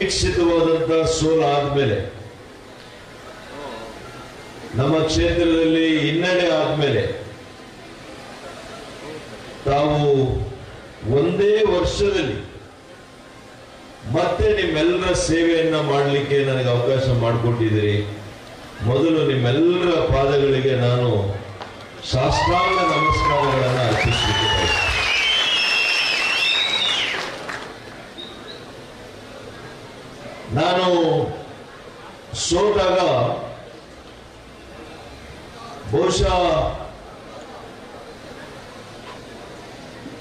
ನಿರೀಕ್ಷಿತವಾದಂತಹ ಸೋಲು ಆದ್ಮೇಲೆ, ನಮ್ಮ ಕ್ಷೇತ್ರದಲ್ಲಿ ಹಿನ್ನಡೆ ಆದ್ಮೇಲೆ ತಾವು ಒಂದೇ ವರ್ಷದಲ್ಲಿ ಮತ್ತೆ ನಿಮ್ಮೆಲ್ಲರ ಸೇವೆಯನ್ನ ಮಾಡಲಿಕ್ಕೆ ನನಗೆ ಅವಕಾಶ ಮಾಡಿಕೊಟ್ಟಿದ್ದೀರಿ. ಮೊದಲು ನಿಮ್ಮೆಲ್ಲರ ಪಾದಗಳಿಗೆ ನಾನು ಶಾಸ್ತ್ರಾಂಗ ನಮಸ್ಕಾರಗಳನ್ನು ಅರ್ಪಿಸಲಿಕ್ಕೆ ಬಯಸ್ತೇನೆ. ನಾನು ಸೋತಾಗ ಬಹುಶಃ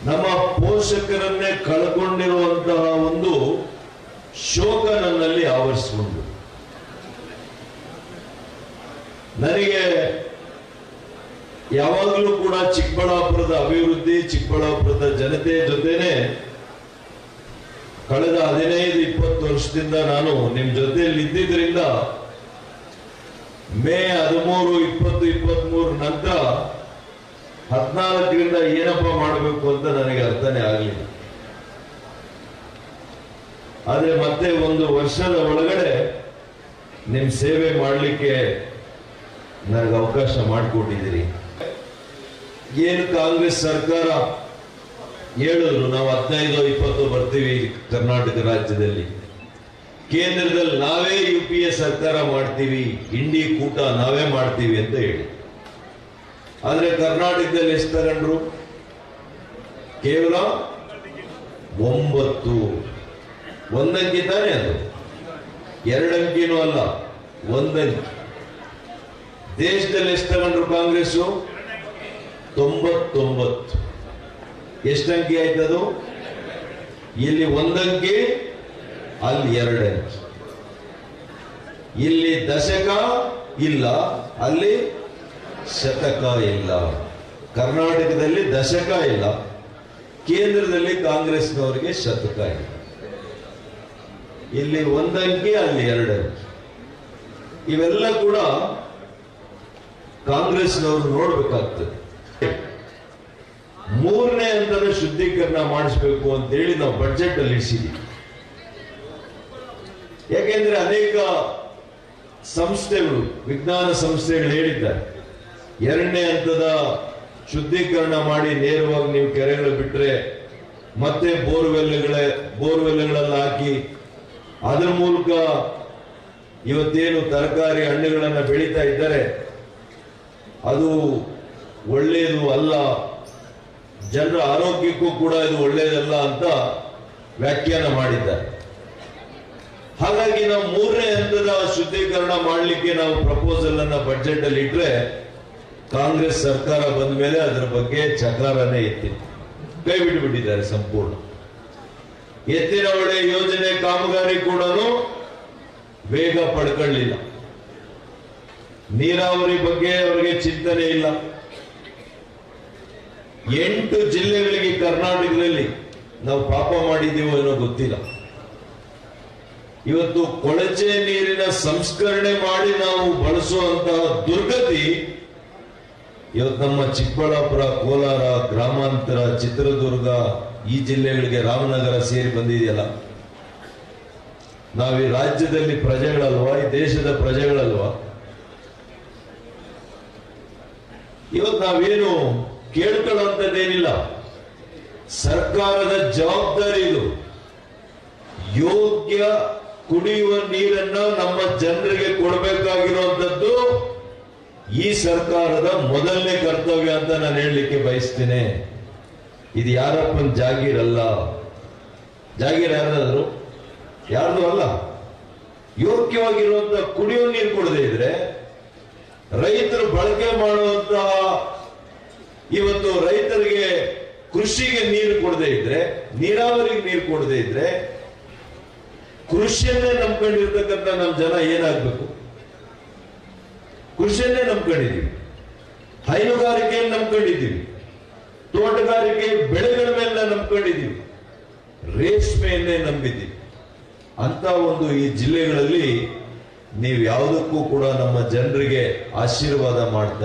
ನಮ್ಮ ಪೋಷಕರನ್ನೇ ಕಳ್ಕೊಂಡಿರುವಂತಹ ಒಂದು ಶೋಕ ನನ್ನಲ್ಲಿ ಆವರಿಸಿಕೊಂಡು. ನನಗೆ ಯಾವಾಗಲೂ ಕೂಡ ಚಿಕ್ಕಬಳ್ಳಾಪುರದ ಅಭಿವೃದ್ಧಿ, ಚಿಕ್ಕಬಳ್ಳಾಪುರದ ಜನತೆ ಜೊತೆನೆ ಕಳೆದ ಹದಿನೈದು, ಇಪ್ಪತ್ತು ವರ್ಷದಿಂದ ನಾನು ನಿಮ್ ಜೊತೆಯಲ್ಲಿ ಇದ್ದಿದ್ರಿಂದ ಮೇ ಹದಿಮೂರು, ಇಪ್ಪತ್ತು ಇಪ್ಪತ್ತ್ ಮೂರು ನಂತರ ಹದಿನಾಲ್ಕರಿಂದ ಏನಪ್ಪ ಮಾಡಬೇಕು ಅಂತ ನನಗೆ ಅರ್ಥನೇ ಆಗಲಿಲ್ಲ. ಆದ್ರೆ ಮತ್ತೆ ಒಂದು ವರ್ಷದ ಒಳಗಡೆ ನಿಮ್ ಸೇವೆ ಮಾಡಲಿಕ್ಕೆ ನನಗೆ ಅವಕಾಶ ಮಾಡಿಕೊಟ್ಟಿದ್ದೀರಿ. ಏನು ಕಾಂಗ್ರೆಸ್ ಸರ್ಕಾರ ಹೇಳಿದ್ರು, ನಾವು ಹದಿನೈದು, ಇಪ್ಪತ್ತು ಬರ್ತೀವಿ ಕರ್ನಾಟಕ ರಾಜ್ಯದಲ್ಲಿ. ಕೇಂದ್ರದಲ್ಲಿ ನಾವೇ ಯು ಪಿ ಎ ಸರ್ಕಾರ ಮಾಡ್ತೀವಿ ಇಂಡಿ ಕೂಟ ನಾವೇ ಮಾಡ್ತೀವಿ ಅಂತ ಹೇಳಿ. ಆದರೆ ಕರ್ನಾಟಕದಲ್ಲಿ ಎಷ್ಟು ತಗೊಂಡ್ರು? ಕೇವಲ ಒಂಬತ್ತು. ಒಂದಂಕಿ ತಾನೇ ಅದು. ಎರಡಂಕಿನೂ ಅಲ್ಲ, ಒಂದಂಕಿ. ದೇಶದಲ್ಲಿ ಎಷ್ಟು ತಗೊಂಡ್ರು ಕಾಂಗ್ರೆಸ್ಸು? ತೊಂಬತ್ತೊಂಬತ್ತು. ಎಷ್ಟಂಕಿ ಆಯ್ತದು? ಇಲ್ಲಿ ಒಂದಂಕಿ, ಅಲ್ಲಿ ಎರಡು ಅಂಕಿ ಇಲ್ಲಿ ದಶಕ ಇಲ್ಲ, ಅಲ್ಲಿ ಶತಕ ಇಲ್ಲ. ಕರ್ನಾಟಕದಲ್ಲಿ ದಶಕ ಇಲ್ಲ, ಕೇಂದ್ರದಲ್ಲಿ ಕಾಂಗ್ರೆಸ್ನವರಿಗೆ ಶತಕ ಇಲ್ಲ. ಇಲ್ಲಿ ಒಂದಂಕಿ, ಅಲ್ಲಿ ಎರಡು ಅಂಕಿ ಇವೆಲ್ಲ ಕೂಡ ಕಾಂಗ್ರೆಸ್ನವರು ನೋಡ್ಬೇಕಾಗ್ತದೆ. ಮೂರನೇ ಹಂತದ ಶುದ್ಧೀಕರಣ ಮಾಡಿಸ್ಬೇಕು ಅಂತೇಳಿ ನಾವು ಬಜೆಟ್ ಅಲ್ಲಿ ಇಡಿಸಿದ್ವಿ. ಯಾಕೆಂದ್ರೆ ಅನೇಕ ಸಂಸ್ಥೆಗಳು, ವಿಜ್ಞಾನ ಸಂಸ್ಥೆಗಳು ಹೇಳಿದ್ದಾರೆ. ಎರಡನೇ ಹಂತದ ಶುದ್ಧೀಕರಣ ಮಾಡಿ ನೇರವಾಗಿ ನೀವು ಕೆರೆಗಳು ಬಿಟ್ರೆ ಮತ್ತೆ ಬೋರ್ವೆಲ್ಗಳ ಬೋರ್ವೆಲ್ಗಳಲ್ಲಿ ಹಾಕಿ ಅದರ ಮೂಲಕ ಇವತ್ತೇನು ತರಕಾರಿ ಹಣ್ಣುಗಳನ್ನು ಬೆಳೀತಾ ಇದ್ದಾರೆ, ಅದು ಒಳ್ಳೆಯದು ಅಲ್ಲ. ಜನರ ಆರೋಗ್ಯಕ್ಕೂ ಕೂಡ ಇದು ಒಳ್ಳೆಯದಲ್ಲ ಅಂತ ವ್ಯಾಖ್ಯಾನ ಮಾಡಿದ್ದಾರೆ. ಹಾಗಾಗಿ ನಾವು ಮೂರನೇ ಹಂತದ ಶುದ್ಧೀಕರಣ ಮಾಡಲಿಕ್ಕೆ ನಾವು ಪ್ರಪೋಸಲ್ ಅನ್ನ ಬಜೆಟ್ ಅಲ್ಲಿ ಇಟ್ರೆ ಕಾಂಗ್ರೆಸ್ ಸರ್ಕಾರ ಬಂದ ಮೇಲೆ ಅದರ ಬಗ್ಗೆ ಚಕಾರನೇ ಎತ್ತಿತ್ತು ಕೈ ಬಿಟ್ಟುಬಿಟ್ಟಿದ್ದಾರೆ ಸಂಪೂರ್ಣ. ಎತ್ತಿನ ಒಳ್ಳೆ ಯೋಜನೆ ಕಾಮಗಾರಿ ಕೂಡ ವೇಗ ಪಡ್ಕೊಳ್ಳಿಲ್ಲ. ನೀರಾವರಿ ಬಗ್ಗೆ ಅವರಿಗೆ ಚಿಂತನೆ ಇಲ್ಲ. ಎಂಟು ಜಿಲ್ಲೆಗಳಿಗೆ ಕರ್ನಾಟಕದಲ್ಲಿ ನಾವು ಪಾಪ ಮಾಡಿದ್ದೀವೋ ಏನೋ ಗೊತ್ತಿಲ್ಲ. ಇವತ್ತು ಕೊಳಚೆ ನೀರಿನ ಸಂಸ್ಕರಣೆ ಮಾಡಿ ನಾವು ಬಳಸುವಂತಹ ದುರ್ಗತಿ ಇವತ್ತು ನಮ್ಮ ಚಿಕ್ಕಬಳ್ಳಾಪುರ, ಕೋಲಾರ ಗ್ರಾಮಾಂತರ, ಚಿತ್ರದುರ್ಗ ಈ ಜಿಲ್ಲೆಗಳಿಗೆ ರಾಮನಗರ ಸೇರಿ ಬಂದಿದೆಯಲ್ಲ. ನಾವು ರಾಜ್ಯದಲ್ಲಿ ಪ್ರಜೆಗಳಲ್ವಾ? ಈ ದೇಶದ ಪ್ರಜೆಗಳಲ್ವಾ? ಇವತ್ತು ನಾವೇನು ಕೇಳ್ಕೊಳ್ಳುವಂಥದ್ದೇನಿಲ್ಲ. ಸರ್ಕಾರದ ಜವಾಬ್ದಾರಿ ಇದು ಯೋಗ್ಯ ಕುಡಿಯುವ ನೀರನ್ನ ನಮ್ಮ ಜನರಿಗೆ ಕೊಡಬೇಕಾಗಿರುವಂತದ್ದು ಈ ಸರ್ಕಾರದ ಮೊದಲನೇ ಕರ್ತವ್ಯ ಅಂತ ನಾನು ಹೇಳಲಿಕ್ಕೆ ಬಯಸ್ತೇನೆ. ಇದು ಯಾರಪ್ಪನ ಜಾಗೀರಲ್ಲ ಜಾಗೀರ್ ಯಾರಾದ್ರು? ಯಾರ್ದು ಅಲ್ಲ? ಯೋಗ್ಯವಾಗಿರುವಂತ ಕುಡಿಯುವ ನೀರು ಕೊಡದೇ ಇದ್ರೆ ರೈತರು ಬಳಕೆ ಮಾಡುವಂತಹ ಇವತ್ತು ರೈತರಿಗೆ ಕೃಷಿಗೆ ನೀರು ಕೊಡದೇ ಇದ್ರೆ, ನೀರಾವರಿಗೆ ನೀರು ಕೊಡದೇ ಇದ್ರೆ, ಕೃಷಿಯನ್ನೇ ನಂಬ್ಕೊಂಡಿರ್ತಕ್ಕಂಥ ನಮ್ಮ ಜನ ಏನಾಗ್ಬೇಕು? ಕೃಷಿಯನ್ನೇ ನಂಬ್ಕೊಂಡಿದ್ದೀವಿ. ಹೈನುಗಾರಿಕೆಯನ್ನು ನಂಬ್ಕೊಂಡಿದ್ದೀವಿ. ತೋಟಗಾರಿಕೆ ಬೆಳೆಗಳ ಮೇಲೆ ನಂಬ್ಕೊಂಡಿದ್ದೀವಿ. ರೇಷ್ಮೆಯನ್ನೇ ನಂಬಿದ್ದೀವಿ. ಅಂತ ಒಂದು ಈ ಜಿಲ್ಲೆಗಳಲ್ಲಿ ನೀವು ಯಾವುದಕ್ಕೂ ಕೂಡ ನಮ್ಮ ಜನರಿಗೆ ಆಶೀರ್ವಾದ ಮಾಡ್ತಾ